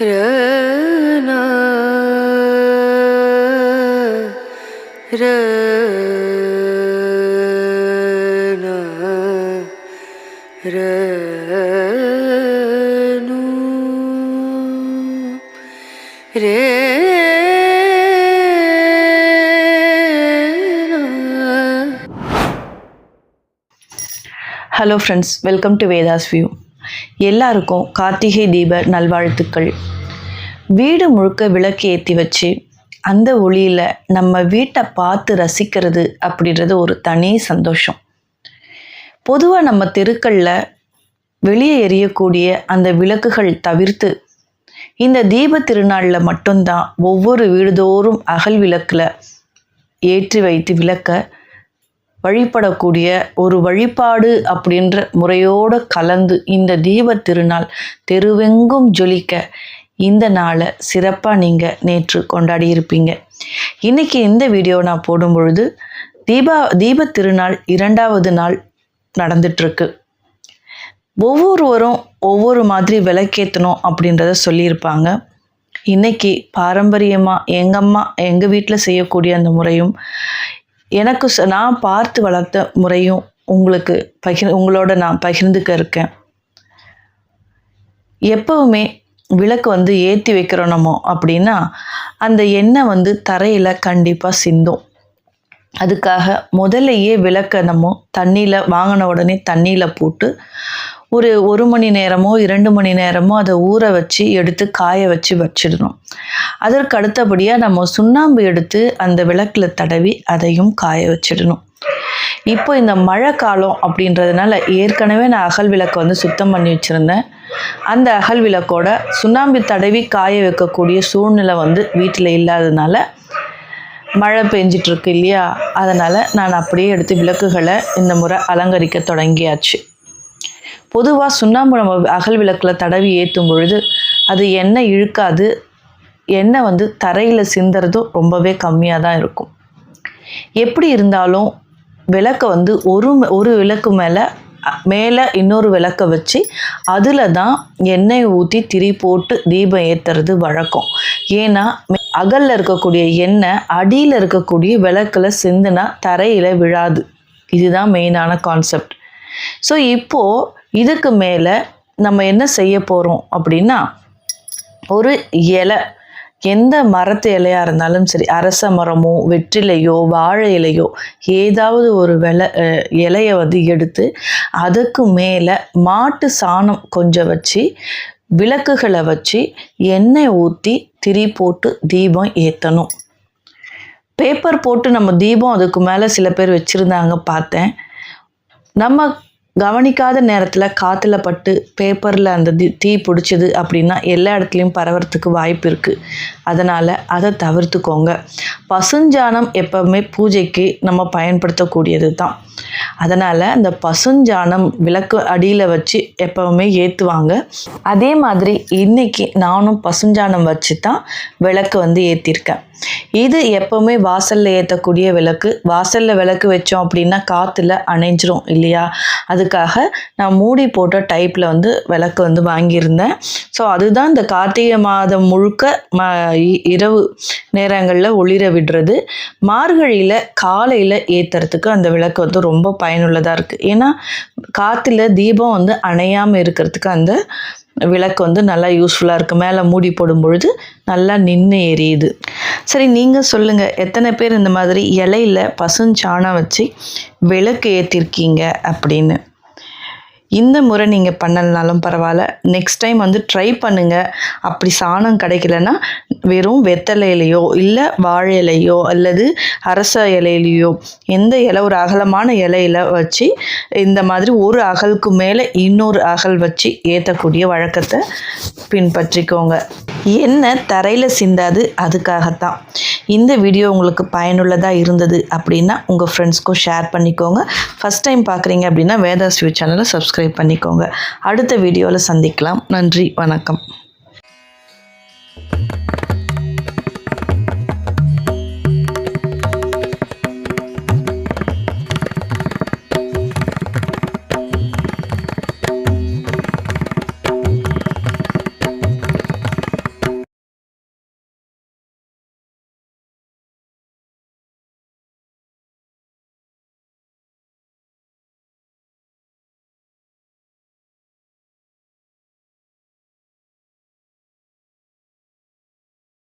ரனா ரனா ரனு ரேனா hello friends welcome to Vedha's view எல்லாருக்கும் கார்த்திகை தீப நல்வாழ்த்துக்கள். வீடு முழுக்க விளக்கு ஏற்றி வச்சு அந்த ஒளியில் நம்ம வீட்டை பார்த்து ரசிக்கிறது அப்படின்றது ஒரு தனி சந்தோஷம். பொதுவாக நம்ம தெருக்களில் வெளியே எரியக்கூடிய அந்த விளக்குகள் தவிர்த்து இந்த தீப திருநாளில் மட்டும்தான் ஒவ்வொரு வீடுதோறும் அகல் விளக்கில் ஏற்றி வைத்து விளக்க வழிபடக்கூடிய ஒரு வழிபாடு அப்படின்ற முறையோடு கலந்து இந்த தீப திருநாள் தெருவெங்கும் ஜொலிக்க இந்த நாளை சிறப்பாக நீங்கள் நேற்று கொண்டாடி இருப்பீங்க. இன்றைக்கி இந்த வீடியோ நான் போடும் பொழுது தீபா தீப திருநாள் இரண்டாவது நாள் நடந்துட்டுருக்கு ஒவ்வொருவரும் ஒவ்வொரு மாதிரி விளக்கேற்றணும் அப்படின்றத சொல்லியிருப்பாங்க. இன்னைக்கு பாரம்பரியமாக எங்கள் அம்மா எங்கள் வீட்டில் செய்யக்கூடிய அந்த முறையும் எனக்கு ச- நான் பார்த்து வளர்த்த முறையும் உங்களுக்கு பகிர் உங்களோட நான் பகிர்ந்துக்க இருக்கேன். எப்பவுமே விளக்கு வந்து ஏற்றி வைக்கிறோம் நம்ம அப்படின்னா அந்த எண்ணெய் வந்து தரையில் கண்டிப்பாக சிந்தும். அதுக்காக முதல்லையே விளக்கை நம்ம தண்ணியில் வாங்கின உடனே தண்ணியில் போட்டு ஒரு ஒரு மணி நேரமோ இரண்டு மணி நேரமோ அதை ஊற வச்சு எடுத்து காய வச்சு வச்சிடணும். அதற்கு அடுத்தபடியாக நம்ம சுண்ணாம்பு எடுத்து அந்த விளக்கில் தடவி அதையும் காய வச்சிடணும். இப்போ இந்த மழை காலம் அப்படின்றதுனால ஏற்கனவே நான் அகல் விளக்கை வந்து சுத்தம் பண்ணி வச்சுருந்தேன். அந்த அகல் விளக்கோட சுண்ணாம்பு தடவி காய வைக்கக்கூடிய சூழ்நிலை வந்து வீட்டில் இல்லாததுனால மழை பெஞ்சிட்ருக்கு இல்லையா? அதனால் நான் அப்படியே எடுத்து விளக்குகளை இந்த முறை அலங்கரிக்க தொடங்கியாச்சு. பொதுவாக சுண்ணாம்பு நம்ம அகல் விளக்கில் தடவி ஏற்றும் பொழுது அது எண்ணெய் இழுக்காது. எண்ணெய் வந்து தரையில் சிந்துறதும் ரொம்பவே கம்மியாக தான் இருக்கும். எப்படி இருந்தாலும் விளக்கை வந்து ஒரு ஒரு விளக்கு மேலே மேலே இன்னொரு விளக்கை வச்சு அதில் தான் எண்ணெய் ஊற்றி திரி போட்டு தீபம் ஏற்றுறது வழக்கம். ஏன்னா அகலில் இருக்கக்கூடிய எண்ணெய் அடியில் இருக்கக்கூடிய விளக்கில் சிந்துனா தரையில் விழாது. இதுதான் மெயினான கான்செப்ட் ஸோ இப்போது இதுக்கு மேலே நம்ம என்ன செய்ய போகிறோம் அப்படின்னா ஒரு இலை எந்த மரத்து இலையாக இருந்தாலும் சரி அரச மரமோ வெற்றிலையோ வாழை இலையோ ஏதாவது ஒரு வெலை இலையை வந்து எடுத்து அதுக்கு மேலே மாட்டு சாணம் கொஞ்சம் வச்சு விளக்குகளை வச்சு எண்ணெய் ஊற்றி திரி போட்டு தீபம் ஏற்றணும் பேப்பர் போட்டு நம்ம தீபம் அதுக்கு மேலே சில பேர் வச்சுருந்தாங்க பார்த்தேன். நம்ம கவனிக்காத நேரத்தில் காற்றுல பட்டு பேப்பரில் அந்த தீ பிடிச்சது அப்படின்னா எல்லா இடத்துலையும் பரவறதுக்கு வாய்ப்பு இருக்குது அதனால் அதை தவிர்த்துக்கோங்க. பசுஞ்சாணம் எப்பவுமே பூஜைக்கு நம்ம பயன்படுத்தக்கூடியது தான் அதனால் அந்த பசுஞ்சாணம் விளக்கு அடியில் வச்சு எப்பவுமே ஏற்றுவாங்க அதே மாதிரி இன்னைக்கு நானும் பசுஞ்சாணம் வச்சு தான் விளக்கு வந்து ஏற்றிருக்கேன் இது எப்பவுமே வாசலில் ஏற்றக்கூடிய விளக்கு. வாசலில் விளக்கு வச்சோம் அப்படின்னா காற்றுல அணைஞ்சிரும் இல்லையா? அதுக்காக நான் மூடி போட்ட டைப்பில் வந்து விளக்கு வந்து வாங்கியிருந்தேன். ஸோ அதுதான் இந்த கார்த்திகை மாதம் முழுக்க ம இரவு நேரங்களில் ஒளிர விடுறது. மார்கழியில் காலையில் ஏற்றுறதுக்கு அந்த விளக்கு வந்து ரொம்ப பயனுள்ளதாக இருக்குது ஏன்னா காற்றுல தீபம் வந்து அணையாமல் இருக்கிறதுக்கு அந்த விளக்கு வந்து நல்லா யூஸ்ஃபுல்லாக இருக்குது மேலே மூடி போடும் பொழுது நல்லா நின்று எரியுது. சரி நீங்கள் சொல்லுங்கள் எத்தனை பேர் இந்த மாதிரி இலையில பசுஞ்சாணம் வச்சு விளக்கு ஏற்றிருக்கீங்க அப்படின்னு? இந்த முறை நீங்கள் பண்ணலனாலும் பரவாயில்ல. நெக்ஸ்ட் டைம் வந்து ட்ரை பண்ணுங்கள் அப்படி சாணம் கிடைக்கலன்னா வெறும் வெத்தலையிலையோ இல்லை வாழை இலையோ அல்லது அரச இலையிலையோ எந்த இலை ஒரு அகலமான இலையில வச்சு இந்த மாதிரி ஒரு அகலுக்கு மேலே இன்னொரு அகல் வச்சு ஏற்றக்கூடிய வழக்கத்தை பின்பற்றிக்கோங்க. எண்ணெய் தரையில் சிந்தாது அதுக்காகத்தான். இந்த வீடியோ உங்களுக்கு பயனுள்ளதாக இருந்தது அப்படின்னா உங்கள் ஃப்ரெண்ட்ஸ்க்கும் ஷேர் பண்ணிக்கோங்க. ஃபஸ்ட் டைம் பார்க்குறீங்க அப்படின்னா வேதாஸ் வியூ சேனலை சப்ஸ்கிரைப் பண்ணிக்கோங்க. அடுத்த வீடியோவில் சந்திக்கலாம். நன்றி வணக்கம்.